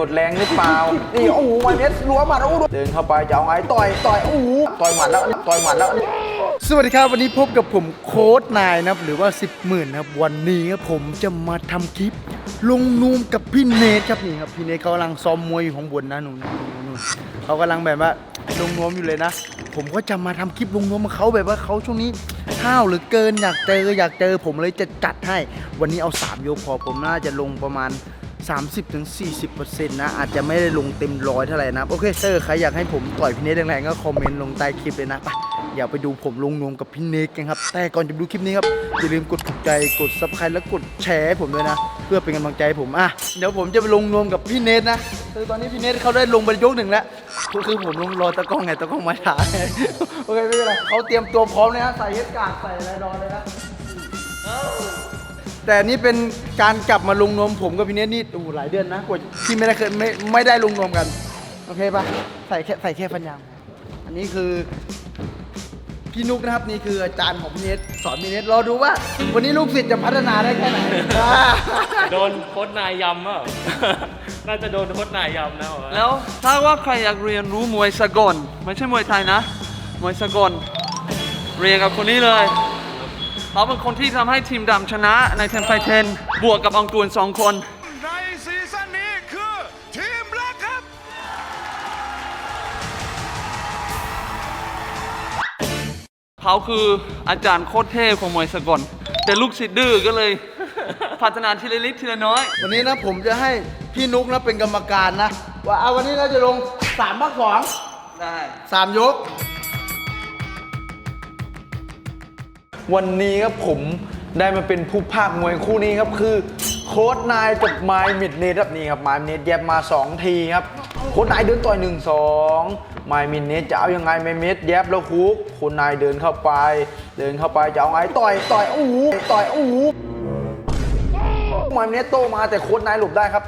หมดแรงหรือเปล่า นี่โอ้โหมาเน็ตรัวหมัดโอ้โหเดินเข้าไปจะเอาไงต่อยต่อยโอ้โหต่อยหมัดแล้วต่อยหมัดแล้ว สวัสดีครับวันนี้พบกับผมโค้ดนายนะครับหรือว่า 10หมื่นนะครับวันนี้ครับผมจะมาทำคลิป ลงนูมกับพี่เนทครับนี่ครับพี่เนทเขากำลังซ้อมมวยอยู่ข้างบนนะหนูนู่นเขากำลังแบบว่าลงนวมอยู่เลยนะ ผมก็จะมาทำคลิปลงนวมกับเขาแบบว่าเขาช่วงนี้ห้าวเหรือเกินอยากเจออยากเจอผมเลยจะจัดให้ วันนี้เอาสามยกพอผมน่าจะลงประมาณ 30-40%นะอาจจะไม่ได้ลงเต็มร้อยเท่าไหร่นะโอเคถ้าเกิดใครอยากให้ผมต่อยพี่เนทแรงๆก็คอมเมนต์ลงใต้คลิปเลยนะไปอย่าไปดูผมลงนวมกับพี่เนทกันครับ แต่ก่อนจะดูคลิปนี้ครับ อย่าลืมกดถูกใจกดซับสไครต์และกดแชร์ให้ผมด้วยนะ เพื่อเป็นกำลังใจให้ผมอะเดี๋ยวผมจะไปลงนวมกับพี่เนทนะคือตอนนี้พี่เนทเขาได้ลงไปยกหนึ่งแล้วคือคือผมลงรอตะกล้องไงตะกล้องมาถ่ายโอเคไม่เป็นไรเขาเตรียมตัวพร้อมเลยนะใส่เฮดการ์ดใส่อะไรรอเลยนะ แต่นี่เป็นการกลับมาลงนวมผมกับพี่เนทนี่โอ้โหหลายเดือนนะกว่าที่ไม่ได้เคยไม่ไม่ได้ลงนวมกัน โอเคปะใส่แค่ใส่แค่ฟันยางอันนี้คือพี่นุกนะครับนี่คืออาจารย์ของพี่เนทสอนพี่เนทรอดูว่า วันนี้ลูกศิษย์จะพัฒนาได้แค่ไหนอ่าโดนโค้ดนายยำอะ น่าจะโดนโค้ดนายยำนะผมว่าแล้วถ้าว่าใครอยากเรียนรู้มวยสากลไม่ใช่มวยไทยนะ มวยสากลเรียนกับคนนี้เลย เขาเป็นคนที่ทำให้ทีมดำชนะในเทนไฟเทนบวกกับอองตูนสองคน ในซีซั่นนี้คือทีมแรกครับ เขาคืออาจารย์โคตรเทพของมวยสากล แต่ลูกศิษย์ดื้อก็เลย พัฒนาทีละนิดทีละน้อย วันนี้นะผมจะให้พี่นุกนะเป็นกรรมการนะ ว่าเอาวันนี้เราจะลงสามพักสองได้ สามยก วันนี้ครับผมได้มาเป็นผู้ภาคมวยคู่นี้ครับคือโค้ดนายกับไมมิดเนตครับนี่ครับไมมิดเนตแยบมา 2 ทีครับโค้ดนายเดินต่อย1 2ไมายมิดเนตจะเอายังไงไมมิดแยบแล้วคุกโค้ดนายเดินเข้าไป เดินเข้าไปจะเอาไงต่อยต่อยโอ้โหต่อยโอ้โหไมมิดเนตโตมาแต่โค้ดนายหลบได้ครับ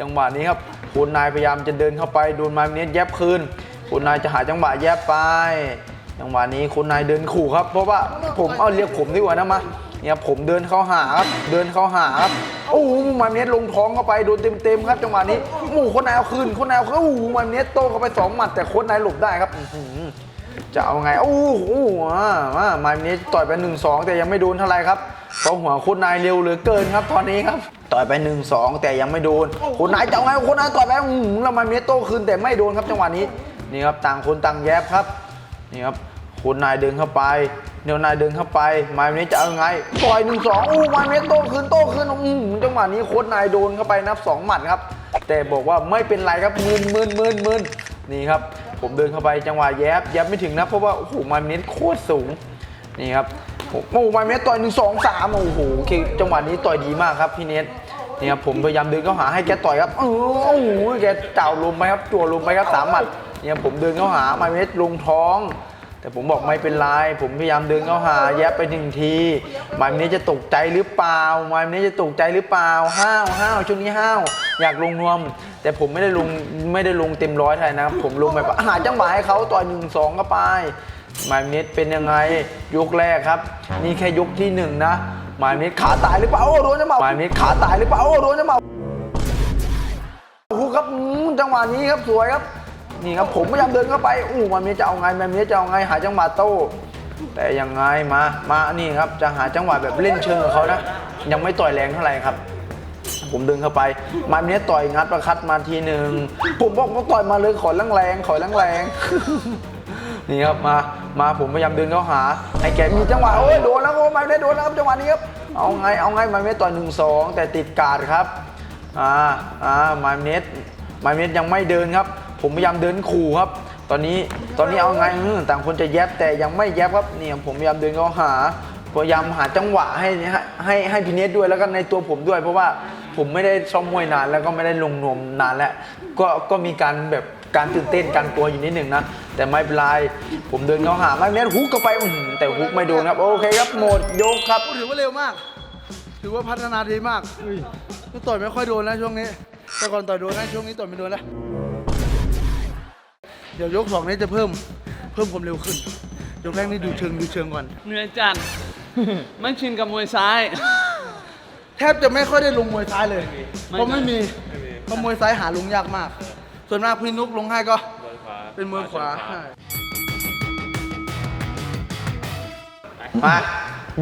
จังหวะนี้ครับโค้ดนายพยายามจะเดินเข้าไปโดนไมมิดเนตแยบคืนโค้ดนายจะหาจังหวะแยบไป จังหวะนี้คุณนายเดินขู่ครับ เพราะว่าผมเอาเรียกผมดีกว่านะมาเนี่ยผมเดินเข้าหาครับเดินเข้าหาครับโอ้โหมันเนี้ยลงท้องเข้าไปโดนเต็มๆครับจังหวะนี้หมู่คนนายเอาคืนคนนายเอาคืนโอ้โหมันเนี้ยโต้เข้าไปสองหมัดแต่คนนายหลบได้ครับจะเอาไงโอ้โหอ่ามามันเนี้ยต่อยไปหนึ่งสองแต่ยังไม่โดนเท่าไหร่ครับเพราะหัวคนนายเร็วเหลือเกินครับตอนนี้ครับ ต่อยไปหนึ่งสองแต่ยังไม่โดนคนนายจะเอาไงคนนายต่อยไปอื้หือแล้วมันเนี้ยโต้คืนแต่ไม่โดนครับจังหวะนี้นี่ครับต่างคนต่างแยบครับ นี่ครับคุณนายเดินเข้าไปเนียวนายเดินเข้าไปไม้นี้จะเอายังไงต่อยหนึ่งสองอู้ไม้นี้โต้คืนโต้คืนอืมจังหวะนี้โค้ชนายโดนเข้าไปนับสองหมัดครับ แต่บอกว่าไม่เป็นไรครับมืนมืนมืนมืนนี่ครับ ผมเดินเข้าไปจังหวะแยบแยบไม่ถึงนะเพราะว่าโอ้โหไม้นี้โคตรสูงนี่ครับโอ้โหไม้นี้ต่อยหนึ่งสองสามโอ้โหโอจังหวะนี้ต่อยดีมากครับพี่เนทนี่ครับผมพยายามเดินเข้าหาให้แกต่อยครับเออโอ้โหแกเจ้าลมไปครับจั่วลมไปครับสามหมัด เนี่ยผมเดินเข้าหาไม้เมตรลงท้อง แต่ผมบอกไม่เป็นไรผมพยายามเดินเข้าหาแยบไปหนึ่งทีหมายนี้จะตกใจหรือเปล่าหมายนี้จะตกใจหรือเปล่าห้าวห้าวช่วงนี้ห้าวอยากลงนวม แต่ผมไม่ได้ลงไม่ได้ลงเต็มร้อยเท่าไหร่นะครับผมลงแบบหาจังหวะให้เขาต่อยหนึ่งสองก็ไปหมายนี้เป็นยังไงยกแรกครับ นี่แค่ยกที่หนึ่งนะหมายนี้ขาตายหรือเปล่าโอ้โดนจะเมาหมายนี้ขาตายหรือเปล่าโอ้โดนจะเมาโอ้โหครับจังหวะนี้ครับสวยครับ นี่ครับผมพยายามเดินเข้าไปอู้มันมีจะเอาไงมันมีจะเอาไงหาจังหวะโต้แต่ยังไงมามานี่ครับจะหาจังหวะแบบเล่นเชิงกับเขานะยังไม่ต่อยแรงเท่าไหร่ครับ ผมเดินเข้าไปมันเนี้ยต่อยงัดประคัดมาทีหนึ่งผมบอกว่าต่อยมาเลยขอแรงๆขอแรงๆนี่ครับมา มาผมพยายามเดินเข้าหาให้แกมีจังหวะโอ้ยโดนแล้วโอ้ยไม่ได้โดนแล้วครับจังหวะนี้ครับเอาไงเอาไงมันไม่ต่อยหนึ่งสองแต่ติดการดครับอ่าอ่ามาเนสมาเนสยังไม่เดินครับ ผมพยายามเดินขู่ครับ ตอนนี้ตอนนี้เอาไงอืมต่างคนจะแยบแต่ยังไม่แยบครับเนี่ยผมพยายามเดินเข้าหาพยายามหาจังหวะให้ให้ให้ให้พี่เนสด้วยแล้วก็ในตัวผมด้วย เพราะว่าผมไม่ได้ซ้อมมวยนานแล้วก็ไม่ได้ลงนวมนานแล้วก็ก็มีการแบบการตื่นเต้นการกลัวอยู่นิดหนึ่งนะ แต่ไม่เป็นไรผมเดินเข้าหามาเนสฮุกเข้าไปอื้อหือแต่ฮุกไม่โดนครับ โอเคครับหมดยกครับถือว่าเร็วมาก ถือว่าพัฒนาดีมากเฮ้ยต่อยไม่ค่อยโดนนะช่วงนี้แต่ก่อนต่อยโดนนะช่วงนี้ต่อยไม่โดนแล้ว เดี๋ยวยกสองนี้จะเพิ่มเพิ่มความเร็วขึ้น ยกแรกนี่ดูเชิงดูเชิงก่อน เหนื่อยจันไม่ชินกับมวยซ้าย แทบจะไม่ค่อยได้ลงมวยซ้ายเลย เพราะไม่มีเพราะมวยซ้ายหาลงยากมาก ส่วนมากพี่นุกลงให้ก็มวยขวาเป็นมวยขวาใช่ใช่มา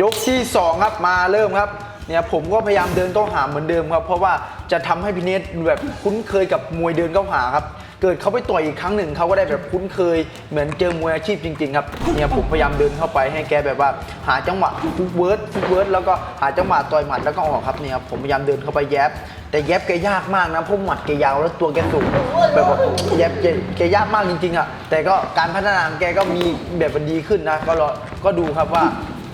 ยกที่ 2 ครับมาเริ่มครับ เนี่ยผมก็พยายามเดินเข้าหาเหมือนเดิมครับ เพราะว่าจะทำให้พีเนทแบบคุ้นเคยกับมวยเดินเข้าหาครับ เกิดเขาไปต่อยอีกครั้งหนึ่งเขาก็ได้แบบคุ้นเคย เหมือนเจอมวยอาชีพจริง ๆ ครับเนี่ยผมพยายามเดินเข้าไปให้แกแบบว่า หาจังหวะฟุกเวิร์ดฟุกเวิร์ดแล้วก็หาจังหวะต่อยหมัดแล้วก็ออกครับเนี่ยผมพยายามเดินเข้าไปแยบแต่แยบแกยากมากนะเพราะหมัดแกยาวแล้วตัวแกสูงแบบว่าแยบแกยากมากจริงๆอะแต่ก็การพัฒนาแกก็มีแบบมันดีขึ้นนะก็รอก็ดูครับว่า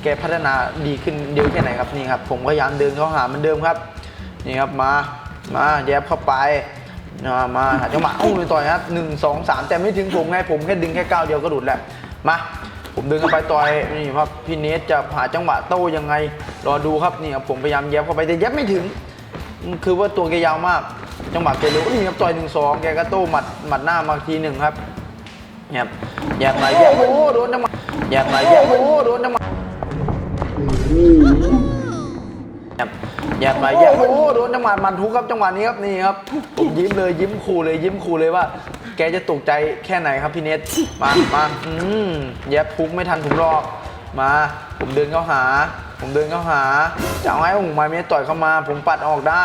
แกพัฒนาดีขึ้นเยอะแค่ไหนครับนี่ครับ ผมพยายามเดินเข้าหาเหมือนเดิมครับ นี่ครับมามาแยบเข้าไปมามาหาจังหวะอู้เลยต่อยครับหนึ่งสองสามแต่ไม่ถึงผมไงผมแค่ดึงแค่ก้าวเดียวก็หลุดแหละมาผมดินเข้าไปต่อยนี่ครับพี่เนสจะหาจังหวะโต้ยังไงรอดูครับนี่ครับผมพยายามแยบเข้าไปแต่แยบไม่ถึง คือว่าตัวแกยาวมาก จังหวะแกเร็วนี่ครับต่อยหนึ่งสองแกก็โต้หมัดหมัดหน้ามาทีหนึ่งครับแยบแยบมาแยบโอ้โหโดนจังหวะแยบมาแยบโอ้โหโดนจังหวะ แยบแยบไปแยบโอ้โหโดนจังหวะมันทุกครับจังหวะนี้ครับนี่ครับผมยิ้มเลยยิ้มคูเลยยิ้มคูเลยว่า แกจะตกใจแค่ไหนครับพี่เนทมามาอืมแยบพุกไม่ทันผมหรอกมา ผมเดินเข้าหา ผมเดินเข้าหาจะเอาให้ผมมาเมตต่อยเข้ามา ผมปัดออกได้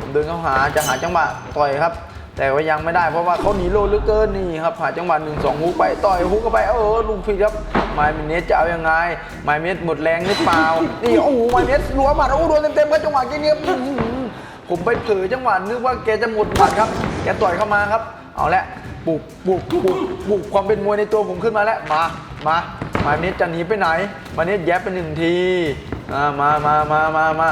ผมเดินเข้าหาจะหาจังหวะต่อยครับ แต่ว่ายังไม่ได้เพราะว่าเขาหนีโลดเหลือเกินนี่ครับหาจังหวะหนึ่งสองฮุกไปต่อยฮุกเข้าไปเออลูกผิดครับไมายเมสจะเอายังไงไมายเมสหมดแรงหรือเปล่านี่โอ้โหไมายเมสรัวหมัดโอ้โหโดนเต็มๆครับจังหวะกี้นี้ครับผมไปเผลอจังหวะนึกว่าแกจะหมดหมัดครับแกต่อยเข้ามาครับ เอาละปลุกปลุกปลุกปลุกความเป็นมวยในตัวผมขึ้นมาแล้วมามาไมายเมสจะหนีไปไหนไมายเมสแยบไปหนึ่งที อ่ามามามามามา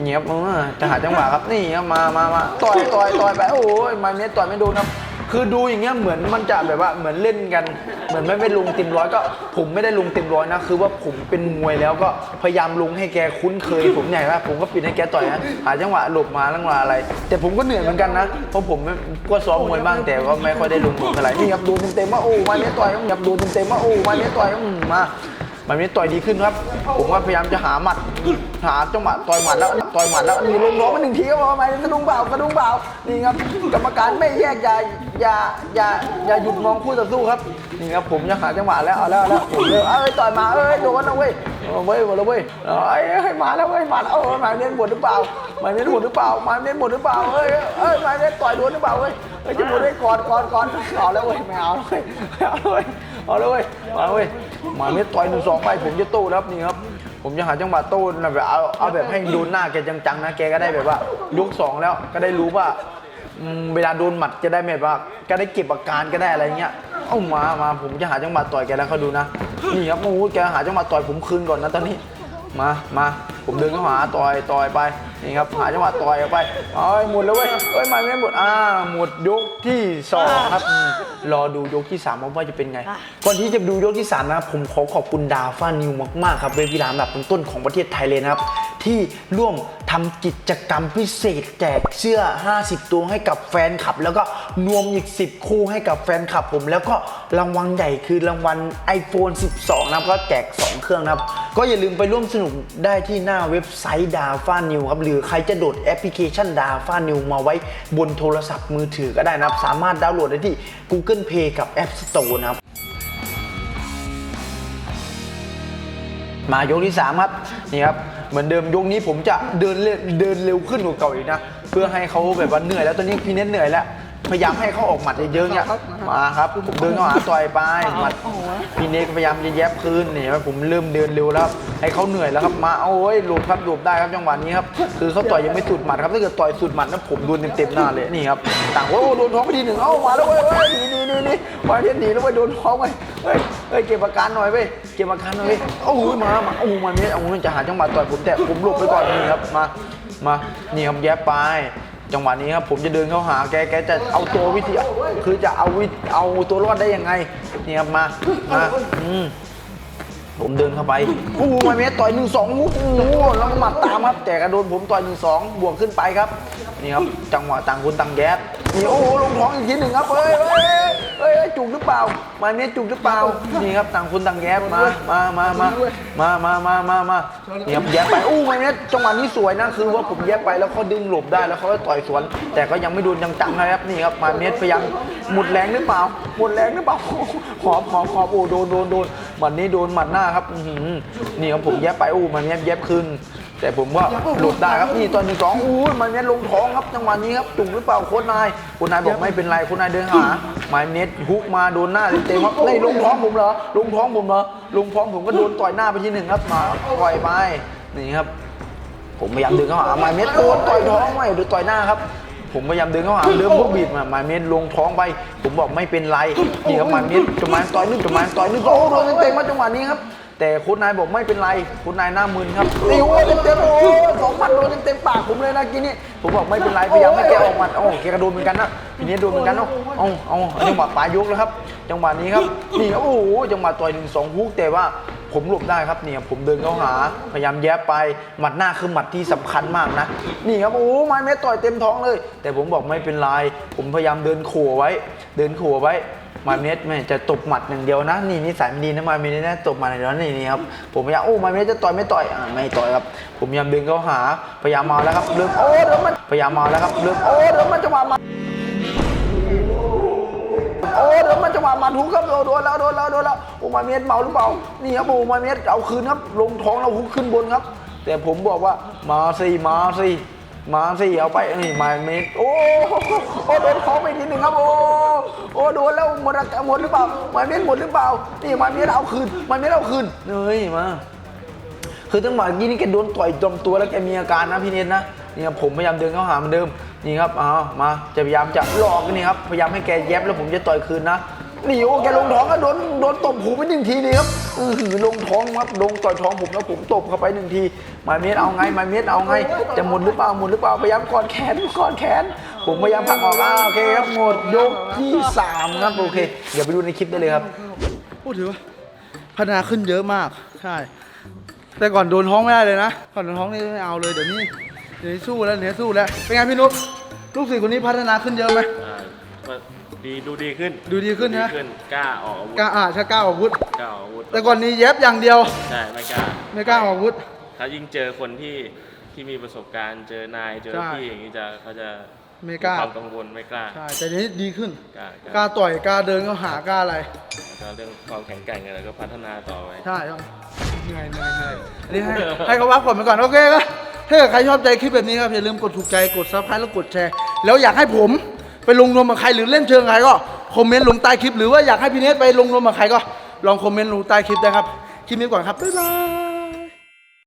เงียบเออจะหาจังหวะครับนี่ครับมามามาต่อยต่อยต่อยไปโอ้ยไมายเมสต่อยไม่โดนครับ คือดูอย่างเงี้ยเหมือนมันจะแบบว่าเหมือนเล่นกัน เหมือนไม่ไม่ลงเต็มร้อยก็ ผมไม่ได้ลงเต็มร้อยนะคือว่าผมเป็นมวยแล้วก็พยายามลงให้แกคุ้นเคย ผมใหญ่ว่าผมก็ปิดให้แกต่อยนะหาจังหวะหลบมาลังมาอะไร แต่ผมก็เหนื่อยเหมือนกันนะเพราะผมก็ซ้อมมวยบ้างแต่ก็ไม่ค่อยได้ลงเท่าไหร่นี่ครับดูเต็มๆว่าโอ้ไมาเน้ต่อยครับดูเต็มๆว่าโอ้ไมาเน้ต่อยอืมม มันนี้ต่อยดีขึ้นครับ ผมว่าพยายามจะหาหมัด หาจังหวะต่อยหมัดแล้วต่อยหมัดแล้วนี่ลงล้มมาหนึ่งทีก็พอไหมกระดุงเบากระดุงเบานี่ครับกรรมการไม่แยกอย่าอย่าอย่าอย่าหยุดมองคู่ต่อสู้ครับนี่ครับผมจะหาจังหวะแล้วเอาแล้วเอาแล้วเอ้ยต่อยมาเอ้ยโดนนะเว้ยเอาเว้ยหมดแล้วเว้ยเอ้ยเอ้ยมาแล้วเว้ยมาแล้วเออหมายเน้นหมดหรือเปล่าหมายเน้นหมดหรือเปล่าหมายเน้นหมดหรือเปล่าเอ้ยเอ้ยหมายเน้นต่อยโดนหรือเปล่าเว้ยเอ้ยจะหมดได้ก่อนก่อนก่อนเอาแล้วเว้ยไม่เอาแล้วเว้ยเอาแล้วเว้ยเอาแล้วเว้ยมาแล้วเว้ย มาเม็ดต่อยหนึ่งสองไปผมจะโต้แล้วครับนี่ครับ ผมจะหาจังหวะโต้นะแบบเอาเอาแบบให้โดนหน้าแกจังๆนะแกก็ได้แบบว่ายกสองแล้วก็ได้รู้ว่าอืมเวลาโดนหมัดจะได้แบบว่าก็ได้เก็บอาการก็ได้อะไรเงี้ย เอ้ามามาผมจะหาจังหวะต่อยแกแล้วเขาดูนะนี่ครับโอ้โหแกหาจังหวะต่อยผมคืนก่อนนะตอนนี้ มามา ผมเดินเข้าหาต่อยต่อยไปนี่ครับหาจังหวะต่อยออกไปเอ้ยหมดแล้วเว้ยเอ้ยมาไม่หมดอ่าหมดยกที่สองครับอืมรอดูยกที่สามว่าจะเป็นไง ก่อนที่จะดูยกที่สามนะผมขอขอบคุณดาฟ้านิวมากๆครับเป็นกีฬาอันดับต้นๆของประเทศไทยเลยนะครับ ที่ร่วมทำกิจกรรมพิเศษแจกเสื้อ 50 ตัวให้กับแฟนคลับ แล้วก็รวมอีก 10 คู่ให้กับแฟนคลับผม แล้วก็รางวัลใหญ่คือรางวัล iPhone 12 นะครับก็แจก 2 เครื่องนะครับ ก็อย่าลืมไปร่วมสนุกได้ที่หน้าเว็บไซต์ดาฟ้านิวครับ หรือใครจะโหลดแอปพลิเคชันดาฟ้านิวมาไว้บนโทรศัพท์มือถือก็ได้นะครับ สามารถดาวน์โหลดได้ที่ Google Play กับ App Store นะครับ มายกที่3ครับนี่ครับเหมือนเดิมยกนี้ผมจะเดินเร็วเดินเร็วขึ้นกว่าเก่าอีกนะ เพื่อให้เขาแบบว่าเหนื่อยแล้วตอนนี้พี่เน้นเหนื่อยแล้ว พยายามให้เขาออกหมัดเยอะๆเนี่ยมาครับผมเดินเข้าหาต่อยไปหมัดพี่เนกพยายามจะแยบคืนนี่ครับผมเริ่มเดินเร็วแล้วให้เขาเหนื่อยแล้วครับมาเอาโอ้ยหลบครับหลบได้ครับจังหวะนี้ครับคือเขาต่อยยังไม่สุดหมัดครับถ้าเกิดต่อยสุดหมัดนะผมโดนเต็มๆหน้าเลยนี่ครับต่างโอ้โดนท้องไปทีหนึ่งเอ้ามาแล้วเว้ยเว้ยหนีหนีหนีหนีมาเทียนหนีแล้วเว้ยโดนท้องไปเฮ้ยเฮ้ยเก็บอาการหน่อยเว้ยเก็บอาการหน่อยเว้ยโอ้ยมามาโอ้มาเนี้ยโอ้ยจะหาจังหวะต่อยผมแต่ผมหลบไปก่อนนี่ครับมามานี่ครับแยบไป จังหวะนี้ครับผมจะเดินเข้าหาแกแกจะเอาตัววิธีคือจะเอาวิเอาตัวรอดได้ยังไงนี่ครับมามาอืมผมเดินเข้าไปอู้มเมสต่อยหนึ่งสองอู้หูแล้วหมัดตามครับแต่กระโดนผมต่อยหนึ่งสองบวกขึ้นไปครับ นี่ครับ จังหวะต่างคนต่างแยบนี่โอ้โหลงท้องอีกทีหนึ่งครับเฮ้ย เฮ้ยเฮ้ยเฮ้ยจุกหรือเปล่าไม้เมตรจุกหรือเปล่า นี่ครับต่างคนต่างแยบมา มามามามามามามามานี่ครับแยบไปอู้ไม้เมตรจังหวะนี้สวยนะคือว่าผมแยบไปแล้วเขาดึงหลบได้แล้วเขาก็ต่อยสวน แต่ก็ยังไม่โดนจังๆนะครับนี่ครับไม้เมตรพยายามหมดแรงหรือเปล่าหมดแรงหรือเปล่าหอบหอบหอบโอ้โดนโดนโดนหมัดนี้โดนหมัดหน้าครับอื้อหือนี่ครับผมแยบไปอู้ไม้เมตรแยบคืน แต่ผมว่าหลุดได้ครับนี่ตอนหนึ่งสองอู้ยมันเน็ตลงท้องครับจังหวะนี้ครับจุกหรือเปล่าโค้ชนายโค้ชนายบอกไม่เป็นไรโค้ชนายเดินหาหมายเน็ตฮุกมาโดนหน้าเต็มๆครับไล่ลงท้องผมเหรอลงท้องผมเหรอลงท้องผมก็โดนต่อยหน้าไปทีหนึ่งครับมาปล่อยไปนี่ครับ ผมพยายามดึงเข้าหาหมายเม็ดโดนต่อยท้องไม่โดนต่อยหน้าครับผมพยายามดึงเข้าหาเริ่มพวกบีบมาหมายเม็ดลงท้องไป ผมบอกไม่เป็นไรนี่ครับหมายเม็ดจะมาต่อยนึงจะมาต่อยนึงก็โอ้โดนเต็มๆมาจังหวะนี้ครับ แต่โคุณนายบอกไม่เป็นไรโคุณนายหน้ามึนครับตีโอ้เต็มๆโอ้สองหมัดโดนเต็มๆปากผมเลยนะกี้นี้ผมบอกไม่เป็นไรพยายามให้แกออกหมัดโอ้แกกระโดนเหมือนกันนะทีนี้โดนเหมือนกันเนาะเอาเอาจังหวะปลายยกแล้วครับ จังหวะนี้ครับนี่ครับโอ้โหจังหวะต่อยหนึ่งสองฮุกแต่ว่าผมหลบได้ครับเนี่ยผมเดินเข้าหาพยายามแยบไปหมัดหน้าคือหมัดที่สำคัญมากนะนี่ครับโอ้ไม้เม็ดต่อยเต็มท้องเลย แต่ผมบอกไม่เป็นไรผมพยายามเดินขัวไว้ เดินขัวไว้ ม้เม็ดแม่จะตบหมัดอย่างเดียวนะ นี่นิสัยไม่ดีนะม้เม็ดนี่นะตบหมัดอย่างเดียวนี่นี่ครับผมพยายามโอ้ม้เม็ดจะต่อยไม่ต่อยอ่าไม่ต่อยครับ ผมพยายามเดินเข้าหาพยายามมาแล้วครับเริ่มโอ้เดี๋ยวมันพยายามมาแล้วครับเริ่มโอ้เดี๋ยวมันจะมามาโอ้เดี๋ยวมันจะมามาทุกครับโดนโดนแล้วโดนแล้วโดนแล้วโอ้มาเมียดเมาหรือเปล่านี่ครับโอ้มาเมียดเอาคืนครับลงท้องแล้วฮุกขึ้นบนครับ แต่ผมบอกว่ามาสิมาสิ มาสิเอาไปนี่มาเมียดโอ้โอ้โดนท้องไปทีหนึ่งครับโอ้โอ้โดนแล้วหมดหมดหรือเปล่ามาเมียดหมดหรือเปล่านี่มาเมียดเอาคืนมาเมียดเอาคืนเฮ้ยมา คือตั้งหมดกี้นี่แกโดนต่อยจมตัวแล้วแกมีอาการนะพี่เนทนะนี่ครับผมพยายามเดินเข้าหาเหมือนเดิมนี่ครับอ้าวมาจะพยายามจะหลอกนี่ครับพยายามให้แกแย็บแล้วผมจะต่อยคืนนะ หนีโอแกลงท้องก็โดนโดนตบหูไปหนึ่งทีนี่ครับอือหือลงท้องครับลงต่อยท้องผมแล้วผมตบเข้าไปหนึ่งทีหมายเมตรเอาไงหมายเมตรเอาไงจะหมุนหรือเปล่าหมุนหรือเปล่าพยายามกอดแขนกอดแขน ผมพยายามผลักออกอ่าโอเคครับหมดยกที่สามครับโอเคเดี๋ยวไปดูในคลิปได้เลยครับพูดถือว่าพัฒนาขึ้นเยอะมากใช่ แต่ก่อนโดนท้องไม่ได้เลยนะก่อนโดนท้องนี่ไม่เอาเลยเดี๋ยวนี้เดี๋ยวนี้สู้แล้วเดี๋ยวนี้สู้แล้วเป็นไงพี่นุ๊กลูกศิษย์คนนี้พัฒนาขึ้นเยอะไหม ดีดูดีขึ้นดูดีขึ้นนะขึ้นกล้าออกอาวุธกล้าอ่าใช่กล้าออกอาวุธกล้าออกอาวุธแต่ก่อนนี้เย็บอย่างเดียวใช่ไม่กล้าไม่กล้าออกอาวุธ ถ้ายิ่งเจอคนที่ที่มีประสบการณ์เจอนายเจอใช่ พี่อย่างนี้จะเขาจะไม่กล้าความกังวลไม่กล้าใช่แต่เดี๋ยวนี้ดีขึ้น กล้ากล้าล้าต่อยกล้าเดินเข้าหากล้าอะไรแล้วก็เรื่องความแข็งแกร่งอะไรก็พัฒนาต่อไป ใช่ครับเหนื่อยเหนื่อยเหนื่อยอันนี้ให้ให้เขาพักผ่อนไปก่อนโอเคครับถ้าเกิดใครชอบใจคลิปแบบนี้ครับอย่าลืมกดถูกใจกดซับสไครต์แล้วกดแชร์แล้วอยากให้ผม ไปลงนวมกับใครหรือเล่นเชิงใครก็คอมเมนต์ลงใต้คลิปหรือว่าอยากให้พี่เนทไปลงนวมกับใครก็ลองคอมเมนต์ลงใต้คลิปได้ครับ คลิปนี้ก่อนครับบ๊ายบาย